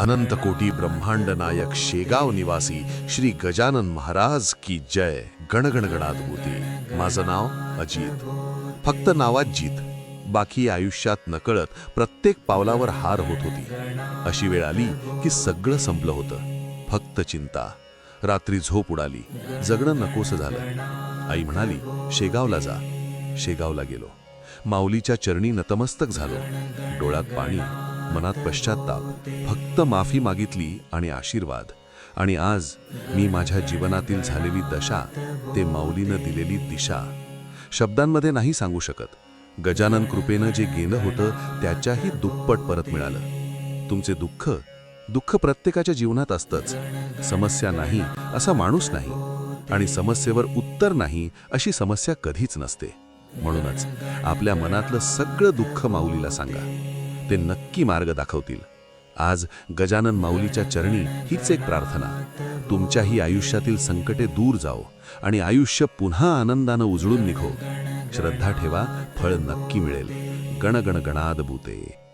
अनंत कोटी ब्रह्मांड नायक शेगाव निवासी श्री गजानन महाराज की जय. गणगणगणात होती माझं नाव अजित. फक्त नावात जीत. बाकी आयुष्यात नकळत प्रत्येक पावलावर हार होत होती. अशी वेळ आली की सगळं संपलं होतं. फक्त चिंता. रात्री झोप उडाली. जगणं नकोसं झालं. आई म्हणाली शेगावला जा. शेगावला गेलो. माऊलीच्या चरणी नतमस्तक झालो. डोळ्यात पाणी. मनात पश्चाताप फक्त माफी मागितली आणि आशीर्वाद. आणि आज मी माझ्या जीवनातील झालेली दशा ते माऊलीनं दिलेली दिशा. शब्दांमध्ये नाही सांगू शकत. गजानन कृपेनं जे गेलं होतं त्याच्याही दुप्पट परत मिळालं. तुमचे दुःख दुःख प्रत्येकाच्या जीवनात असतंच. समस्या नाही असा माणूस नाही. आणि समस्येवर उत्तर नाही अशी समस्या कधीच नसते. म्हणूनच आपल्या मनातलं सगळं दुःख माऊलीला सांगा. ते नक्की मार्ग दाखवतील. आज गजानन माऊलीच्या चरणी हीच एक प्रार्थना. तुमच्याही आयुष्यातील संकटे दूर जाओ आणि आयुष्य पुन्हा आनंदानं उजळून निघो. श्रद्धा ठेवा फळ नक्की मिळेल. गण गण गणाद भूते